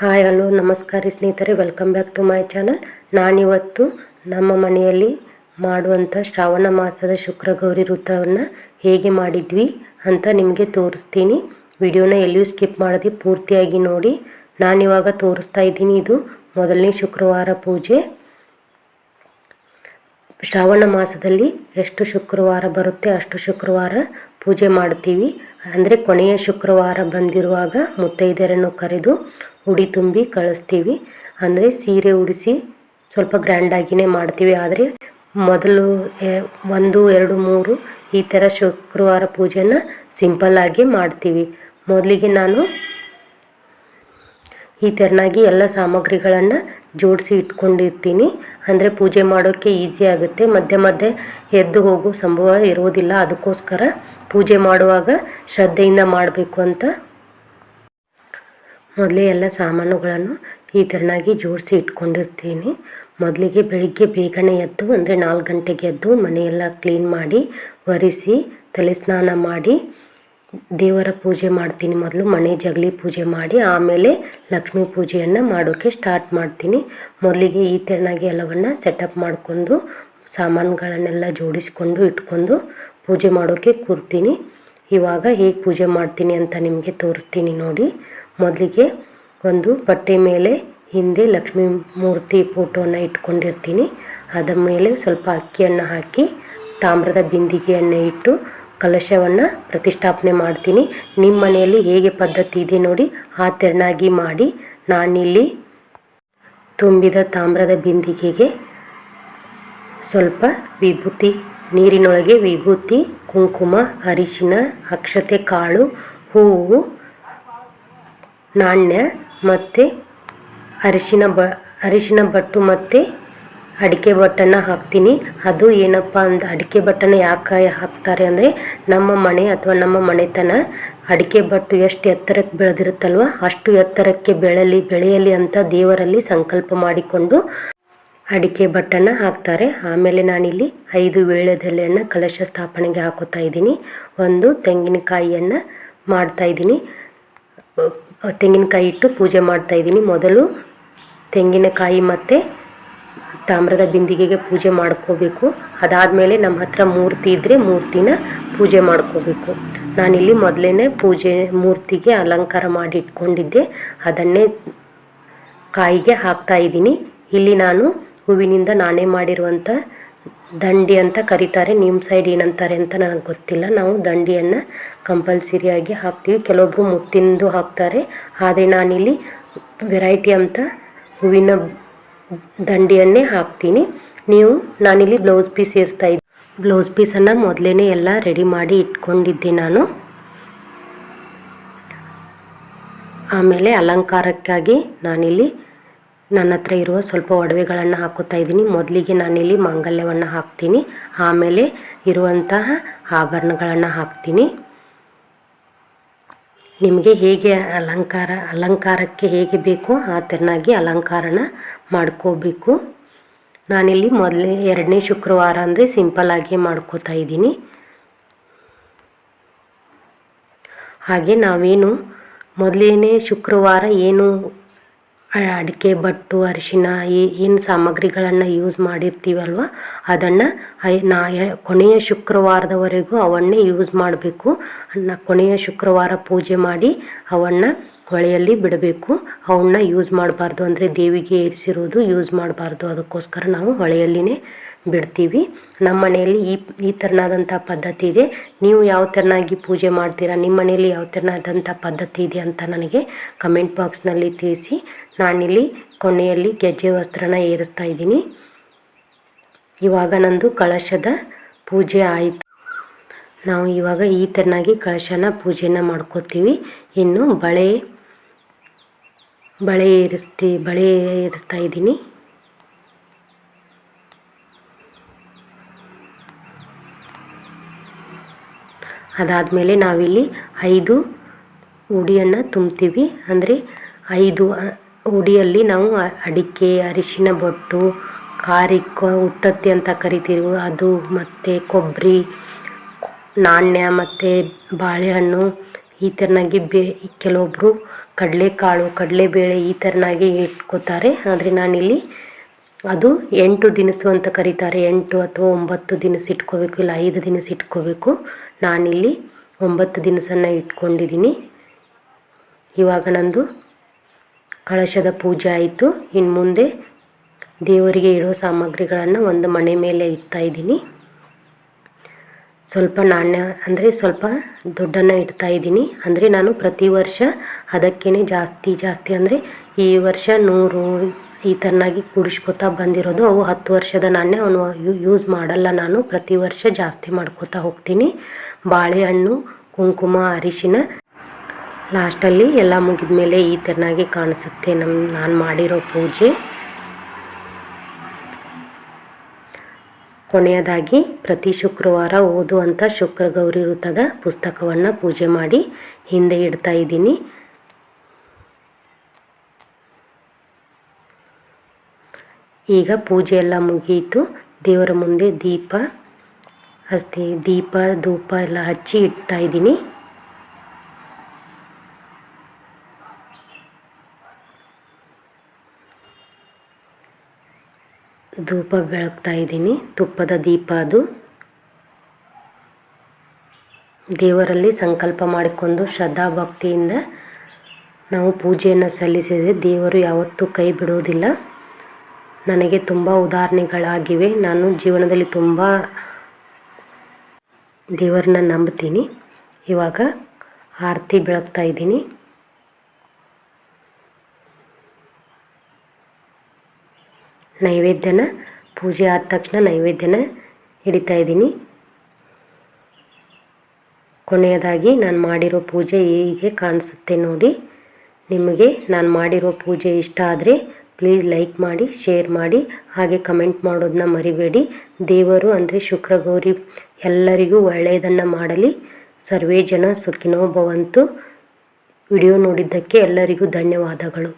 Hi hello ನಮಸ್ಕಾರ ಸ್ನೇಹಿತರೆ welcome back to my channel ನಾನಿವತ್ತು ನಮ್ಮ ಮನೆಯಲ್ಲಿ ಮಾಡುವಂಥ ಶ್ರಾವಣ ಮಾಸದ ಶುಕ್ರ ಗೌರಿ ವೃತ್ತವನ್ನು ಹೇಗೆ ಮಾಡಿದ್ವಿ ಅಂತ ನಿಮಗೆ ತೋರಿಸ್ತೀನಿ. ವಿಡಿಯೋನ ಎಲ್ಲಿಯೂ ಸ್ಕಿಪ್ ಮಾಡದೆ ಪೂರ್ತಿಯಾಗಿ ನೋಡಿ. ನಾನಿವಾಗ ತೋರಿಸ್ತಾ ಇದ್ದೀನಿ ಇದು ಮೊದಲನೇ ಶುಕ್ರವಾರ ಪೂಜೆ. ಶ್ರಾವಣ ಮಾಸದಲ್ಲಿ ಎಷ್ಟು ಶುಕ್ರವಾರ ಬರುತ್ತೆ ಅಷ್ಟು ಶುಕ್ರವಾರ ಪೂಜೆ ಮಾಡ್ತೀವಿ. ಅಂದರೆ ಕೊನೆಯ ಶುಕ್ರವಾರ ಬಂದಿರುವಾಗ ಮುತ್ತೈದೆಯರನ್ನು ಕರೆದು ಉಡಿ ತುಂಬಿ ಕಳಿಸ್ತೀವಿ. ಅಂದರೆ ಸೀರೆ ಉಡಿಸಿ ಸ್ವಲ್ಪ ಗ್ರ್ಯಾಂಡಾಗಿಯೇ ಮಾಡ್ತೀವಿ. ಆದರೆ ಮೊದಲು ಒಂದು, ಎರಡು, ಮೂರು ಈ ಥರ ಶುಕ್ರವಾರ ಪೂಜೆನ ಸಿಂಪಲ್ಲಾಗಿ ಮಾಡ್ತೀವಿ. ಮೊದಲಿಗೆ ನಾನು ಈ ಥರನಾಗಿ ಎಲ್ಲ ಸಾಮಗ್ರಿಗಳನ್ನು ಜೋಡಿಸಿ ಇಟ್ಕೊಂಡಿರ್ತೀನಿ. ಅಂದರೆ ಪೂಜೆ ಮಾಡೋಕ್ಕೆ ಈಸಿ ಆಗುತ್ತೆ. ಮಧ್ಯೆ ಮಧ್ಯೆ ಎದ್ದು ಹೋಗೋ ಸಂಭವ ಇರೋದಿಲ್ಲ. ಅದಕ್ಕೋಸ್ಕರ ಪೂಜೆ ಮಾಡುವಾಗ ಶ್ರದ್ಧೆಯಿಂದ ಮಾಡಬೇಕು ಅಂತ ಮೊದಲೇ ಎಲ್ಲ ಸಾಮಾನುಗಳನ್ನು ಈ ಥರನಾಗಿ ಜೋಡಿಸಿ ಇಟ್ಕೊಂಡಿರ್ತೀನಿ. ಮೊದಲಿಗೆ ಬೆಳಿಗ್ಗೆ ಬೇಗನೆ ಎದ್ದು, ಅಂದರೆ ನಾಲ್ಕು ಗಂಟೆಗೆ ಎದ್ದು ಮನೆಯೆಲ್ಲ ಕ್ಲೀನ್ ಮಾಡಿ, ಒರೆಸಿ, ತಲೆ ಸ್ನಾನ ಮಾಡಿ, ದೇವರ ಪೂಜೆ ಮಾಡ್ತೀನಿ ಮೊದಲು, ಮನೆ ಜಗಲಿ ಪೂಜೆ ಮಾಡಿ, ಆಮೇಲೆ ಲಕ್ಷ್ಮೀ ಪೂಜೆಯನ್ನು ಮಾಡೋಕ್ಕೆ ಸ್ಟಾರ್ಟ್ ಮಾಡ್ತೀನಿ. ಮೊದಲಿಗೆ ಈ ಥರನಾಗಿ ಎಲ್ಲವನ್ನು ಸೆಟಪ್ ಮಾಡಿಕೊಂಡು, ಸಾಮಾನುಗಳನ್ನೆಲ್ಲ ಜೋಡಿಸ್ಕೊಂಡು ಇಟ್ಕೊಂಡು ಪೂಜೆ ಮಾಡೋಕ್ಕೆ ಕೂರ್ತೀನಿ. ಇವಾಗ ಹೇಗೆ ಪೂಜೆ ಮಾಡ್ತೀನಿ ಅಂತ ನಿಮಗೆ ತೋರಿಸ್ತೀನಿ ನೋಡಿ. ಮೊದಲಿಗೆ ಒಂದು ಬಟ್ಟೆ ಮೇಲೆ ಹಿಂದೆ ಲಕ್ಷ್ಮೀ ಮೂರ್ತಿ ಫೋಟೋನ ಇಟ್ಕೊಂಡಿರ್ತೀನಿ. ಅದರ ಮೇಲೆ ಸ್ವಲ್ಪ ಅಕ್ಕಿಯನ್ನು ಹಾಕಿ ತಾಮ್ರದ ಬಿಂದಿಗೆಯನ್ನು ಇಟ್ಟು ಕಲಶವನ್ನು ಪ್ರತಿಷ್ಠಾಪನೆ ಮಾಡ್ತೀನಿ. ನಿಮ್ಮ ಮನೆಯಲ್ಲಿ ಹೇಗೆ ಪದ್ಧತಿ ಇದೆ ನೋಡಿ ಆ ತೆರನಾಗಿ ಮಾಡಿ. ನಾನಿಲ್ಲಿ ತುಂಬಿದ ತಾಮ್ರದ ಬಿಂದಿಗೆಗೆ ಸ್ವಲ್ಪ ವಿಭೂತಿ, ನೀರಿನೊಳಗೆ ವಿಭೂತಿ, ಕುಂಕುಮ, ಅರಿಶಿನ, ಅಕ್ಷತೆ, ಕಾಳು, ಹೂವು ನಾಣ್ಯ, ಮತ್ತು ಅರಿಶಿನ ಬ, ಅರಿಶಿನ ಬಟ್ಟು ಮತ್ತು ಅಡಿಕೆ ಬಟ್ಟನ್ನು ಹಾಕ್ತೀನಿ. ಅದು ಏನಪ್ಪ ಅಂದ, ಅಡಿಕೆ ಬಟ್ಟನ್ನು ಯಾಕೆ ಹಾಕ್ತಾರೆ ಅಂದರೆ ನಮ್ಮ ಮನೆ ಅಥವಾ ನಮ್ಮ ಮನೆತನ ಅಡಿಕೆ ಬಟ್ಟು ಎಷ್ಟು ಎತ್ತರಕ್ಕೆ ಬೆಳೆದಿರುತ್ತಲ್ವ, ಅಷ್ಟು ಎತ್ತರಕ್ಕೆ ಬೆಳಲಿ, ಬೆಳೆಯಲಿ ಅಂತ ದೇವರಲ್ಲಿ ಸಂಕಲ್ಪ ಮಾಡಿಕೊಂಡು ಅಡಿಕೆ ಬಟ್ಟನ್ನು ಹಾಕ್ತಾರೆ. ಆಮೇಲೆ ನಾನಿಲ್ಲಿ ಐದು ವೀಳ್ಯದೆಲೆಯನ್ನು ಕಲಶ ಸ್ಥಾಪನೆಗೆ ಹಾಕೋತಾ ಇದ್ದೀನಿ. ಒಂದು ತೆಂಗಿನಕಾಯಿಯನ್ನು ಮಾಡ್ತಾಯಿದ್ದೀನಿ ತೆಂಗಿನಕಾಯಿ ಇಟ್ಟು ಪೂಜೆ ಮಾಡ್ತಾ ಇದ್ದೀನಿ. ಮೊದಲು ತೆಂಗಿನಕಾಯಿ ಮತ್ತು ತಾಮ್ರದ ಬಿಂದಿಗೆಗೆ ಪೂಜೆ ಮಾಡ್ಕೋಬೇಕು. ಅದಾದಮೇಲೆ ನಮ್ಮ ಹತ್ರ ಮೂರ್ತಿ ಇದ್ದರೆ ಮೂರ್ತಿನ ಪೂಜೆ ಮಾಡ್ಕೋಬೇಕು. ನಾನಿಲ್ಲಿ ಮೊದಲೇ ಪೂಜೆ, ಮೂರ್ತಿಗೆ ಅಲಂಕಾರ ಮಾಡಿ ಇಟ್ಕೊಂಡಿದ್ದೆ. ಅದನ್ನೇ ಕಾಯಿಗೆ ಹಾಕ್ತಾ ಇದ್ದೀನಿ. ಇಲ್ಲಿ ನಾನು ಹೂವಿನಿಂದ ನಾನೇ ಮಾಡಿರುವಂಥ ದಂಡಿ ಅಂತ ಕರೀತಾರೆ ನಿಮ್ಮ ಸೈಡ್ ಏನಂತಾರೆ ಅಂತ ನನಗೆ ಗೊತ್ತಿಲ್ಲ. ನಾವು ದಂಡಿಯನ್ನು ಕಂಪಲ್ಸರಿಯಾಗಿ ಹಾಕ್ತೀವಿ. ಕೆಲವೊಬ್ಬರು ಮುತ್ತಿಂದು ಹಾಕ್ತಾರೆ. ಆದರೆ ನಾನಿಲ್ಲಿ ವೆರೈಟಿ ಅಂತ ಹೂವಿನ ದಂಡಿಯನ್ನೇ ಹಾಕ್ತೀನಿ. ನೀವು, ನಾನಿಲ್ಲಿ ಬ್ಲೌಸ್ ಪೀಸ್ ಸೇರಿಸ್ತಾ ಇದ್ದೆ ಬ್ಲೌಸ್ ಪೀಸನ್ನು ಮೊದಲೇ ಎಲ್ಲ ರೆಡಿ ಮಾಡಿ ಇಟ್ಕೊಂಡಿದ್ದೆ ನಾನು. ಆಮೇಲೆ ಅಲಂಕಾರಕ್ಕಾಗಿ ನಾನಿಲ್ಲಿ ನನ್ನ ಹತ್ರ ಇರುವ ಸ್ವಲ್ಪ ಒಡವೆಗಳನ್ನು ಹಾಕೋತಾ ಇದ್ದೀನಿ. ಮೊದಲಿಗೆ ನಾನಿಲ್ಲಿ ಮಾಂಗಲ್ಯವನ್ನು ಹಾಕ್ತೀನಿ. ಆಮೇಲೆ ಇರುವಂತಹ ಆಭರಣಗಳನ್ನು ಹಾಕ್ತೀನಿ. ನಿಮಗೆ ಹೇಗೆ ಅಲಂಕಾರ, ಅಲಂಕಾರಕ್ಕೆ ಹೇಗೆ ಬೇಕೋ ಆ ಥರನಾಗಿ ಅಲಂಕಾರನ ಮಾಡ್ಕೋಬೇಕು. ನಾನಿಲ್ಲಿ ಮೊದಲೇ ಎರಡನೇ ಶುಕ್ರವಾರ ಅಂದರೆ ಸಿಂಪಲ್ಲಾಗಿ ಮಾಡ್ಕೋತಾ ಇದ್ದೀನಿ. ಹಾಗೆ ನಾವೇನು ಮೊದಲೇನೇ ಶುಕ್ರವಾರ ಏನು ಅಡಿಕೆ, ಬಟ್ಟು, ಅರಿಶಿನ ಏನು ಸಾಮಗ್ರಿಗಳನ್ನು ಯೂಸ್ ಮಾಡಿರ್ತೀವಲ್ವ? ಅದನ್ನು ನಾ ಕೊನೆಯ ಶುಕ್ರವಾರದವರೆಗೂ ಅವನ್ನೇ ಯೂಸ್ ಮಾಡಬೇಕು. ಕೊನೆಯ ಶುಕ್ರವಾರ ಪೂಜೆ ಮಾಡಿ ಅವನ್ನು ಹೊಳೆಯಲ್ಲಿ ಬಿಡಬೇಕು. ಅವನ್ನ ಯೂಸ್ ಮಾಡಬಾರ್ದು ಅಂದರೆ ದೇವಿಗೆ ಏರಿಸಿರೋದು ಯೂಸ್ ಮಾಡಬಾರ್ದು. ಅದಕ್ಕೋಸ್ಕರ ನಾವು ಹೊಳೆಯಲ್ಲಿನೇ ಬಿಡ್ತೀವಿ. ನಮ್ಮ ಮನೆಯಲ್ಲಿ ಈ ಈ ಥರನಾದಂಥ ಪದ್ಧತಿ ಇದೆ. ನೀವು ಯಾವ ಥರನಾಗಿ ಪೂಜೆ ಮಾಡ್ತೀರಾ ನಿಮ್ಮ ಮನೆಯಲ್ಲಿ ಯಾವ ಥರನಾದಂಥ ಪದ್ಧತಿ ಇದೆ ಅಂತ ನನಗೆ ಕಮೆಂಟ್ ಬಾಕ್ಸ್ನಲ್ಲಿ ತಿಳಿಸಿ. ನಾನಿಲ್ಲಿ ಕೊನೆಯಲ್ಲಿ ಗೆಜ್ಜೆ ವಸ್ತ್ರನ ಏರಿಸ್ತಾ ಇದ್ದೀನಿ. ಇವಾಗ ನಂದು ಕಳಶದ ಪೂಜೆ ಆಯಿತು. ನಾವು ಇವಾಗ ಈ ಥರನಾಗಿ ಕಳಶನ ಪೂಜೆನ ಮಾಡ್ಕೋತೀವಿ. ಇನ್ನು ಬಳೆ ಬಳೆ ಏರಿಸ್ತಿ, ಬಳೆ ಏರಿಸ್ತಾ ಇದ್ದೀನಿ. ಅದಾದಮೇಲೆ ನಾವಿಲ್ಲಿ ಐದು ಉಡಿಯನ್ನು ತುಂಬ್ತೀವಿ. ಅಂದರೆ ಐದು ಉಡಿಯಲ್ಲಿ ನಾವು ಅಡಿಕೆ, ಅರಿಶಿನ ಬೊಟ್ಟು, ಕಾರಿಕ್ಕ, ಉತ್ತತ್ತಿ ಅಂತ ಕರಿತೀವಿ. ಅದು ಮತ್ತು ಕೊಬ್ಬರಿ, ನಾಣ್ಯ ಮತ್ತು ಬಾಳೆಹಣ್ಣು, ಈ ಥರನಾಗಿ ಬೇ ಕೆಲವೊಬ್ಬರು ಕಡಲೆಕಾಳು, ಕಡಲೆಬೇಳೆ ಈ ಥರನಾಗಿ ಇಟ್ಕೋತಾರೆ. ಆದರೆ ನಾನಿಲ್ಲಿ ಅದು ಎಂಟು ದಿನಸು ಅಂತ ಕರೀತಾರೆ. ಎಂಟು ಅಥವಾ ಒಂಬತ್ತು ದಿನಸು ಇಟ್ಕೋಬೇಕು ಇಲ್ಲ ಐದು ದಿನಸ ಇಟ್ಕೋಬೇಕು. ನಾನಿಲ್ಲಿ ಒಂಬತ್ತು ದಿನಸನ್ನು ಇಟ್ಕೊಂಡಿದ್ದೀನಿ. ಇವಾಗ ನಂದು ಕಳಶದ ಪೂಜೆ ಆಯಿತು. ಇನ್ನು ಮುಂದೆ ದೇವರಿಗೆ ಇಡೋ ಸಾಮಗ್ರಿಗಳನ್ನು ಒಂದು ಮನೆ ಮೇಲೆ ಇಡ್ತಾ ಇದ್ದೀನಿ. ಸ್ವಲ್ಪ ನಾಣ್ಯ ಅಂದರೆ ಸ್ವಲ್ಪ ದುಡ್ಡನ್ನು ಇಡ್ತಾ ಇದ್ದೀನಿ. ಅಂದರೆ ನಾನು ಪ್ರತಿ ವರ್ಷ ಅದಕ್ಕೇ ಜಾಸ್ತಿ ಜಾಸ್ತಿ ಅಂದರೆ ಈ ವರ್ಷ ನೂರು ಈ ತರನಾಗಿ ಕೂಡಿಸ್ಕೊತಾ ಬಂದಿರೋದು ಅವು ಹತ್ತು ವರ್ಷದ ನಾಣ್ಯ. ಅವನು ಯೂಸ್ ಮಾಡಲ್ಲ ನಾನು. ಪ್ರತಿ ವರ್ಷ ಜಾಸ್ತಿ ಮಾಡ್ಕೋತಾ ಹೋಗ್ತೀನಿ. ಬಾಳೆಹಣ್ಣು, ಕುಂಕುಮ, ಅರಿಶಿನ. ಲಾಸ್ಟಲ್ಲಿ ಎಲ್ಲ ಮುಗಿದ ಮೇಲೆ ಈ ಥರನಾಗಿ ಕಾಣಿಸುತ್ತೆ ನಮ್ಮ ನಾನು ಮಾಡಿರೋ ಪೂಜೆ. ಕೊನೆಯದಾಗಿ ಪ್ರತಿ ಶುಕ್ರವಾರ ಓದುವಂಥ ಶುಕ್ರ ಗೌರಿ ವೃತ್ತದ ಪುಸ್ತಕವನ್ನು ಪೂಜೆ ಮಾಡಿ ಹಿಂದೆ ಇಡ್ತಾ ಇದ್ದೀನಿ. ಈಗ ಪೂಜೆ ಎಲ್ಲ ಮುಗಿಯಿತು ದೇವರ ಮುಂದೆ ದೀಪ ಹಚ್ತಿ ದೀಪ, ಧೂಪ ಎಲ್ಲ ಹಚ್ಚಿ ಇಡ್ತಾ ಇದ್ದೀನಿ. ಧೂಪ ಬೆಳಗ್ತಾ ಇದ್ದೀನಿ, ತುಪ್ಪದ ದೀಪ ಅದು. ದೇವರಲ್ಲಿ ಸಂಕಲ್ಪ ಮಾಡಿಕೊಂಡು ಶ್ರದ್ಧಾ ಭಕ್ತಿಯಿಂದ ನಾವು ಪೂಜೆಯನ್ನು ಸಲ್ಲಿಸಿದರೆ ದೇವರು ಯಾವತ್ತೂ ಕೈ ಬಿಡೋದಿಲ್ಲ. ನನಗೆ ತುಂಬ ಉದಾಹರಣೆಗಳಾಗಿವೆ. ನಾನು ಜೀವನದಲ್ಲಿ ತುಂಬ ದೇವರನ್ನ ನಂಬ್ತೀನಿ ಇವಾಗ ಆರತಿ ಬೆಳಗ್ತಾ ಇದ್ದೀನಿ. ನೈವೇದ್ಯನ ಪೂಜೆ ಆದ ತಕ್ಷಣ ನೈವೇದ್ಯನ ಹಿಡಿತಾ ಇದ್ದೀನಿ. ಕೊನೆಯದಾಗಿ ನಾನು ಮಾಡಿರೋ ಪೂಜೆ ಹೀಗೆ ಕಾಣಿಸುತ್ತೆ ನೋಡಿ. ನಿಮಗೆ ನಾನು ಮಾಡಿರೋ ಪೂಜೆ ಇಷ್ಟ ಆದರೆ ಪ್ಲೀಸ್ ಲೈಕ್ ಮಾಡಿ ಶೇರ್ ಮಾಡಿ, ಹಾಗೆ ಕಮೆಂಟ್ ಮಾಡೋದನ್ನ ಮರಿಬೇಡಿ. ದೇವರು ಅಂದರೆ ಶುಕ್ರಗೌರಿ. ಎಲ್ಲರಿಗೂ ಒಳ್ಳೆಯದನ್ನು ಮಾಡಲಿ. ಸರ್ವೇ ಜನ ಸುಖಿನೋ ಭವಂತು. ವಿಡಿಯೋ ನೋಡಿದ್ದಕ್ಕೆ ಎಲ್ಲರಿಗೂ ಧನ್ಯವಾದಗಳು.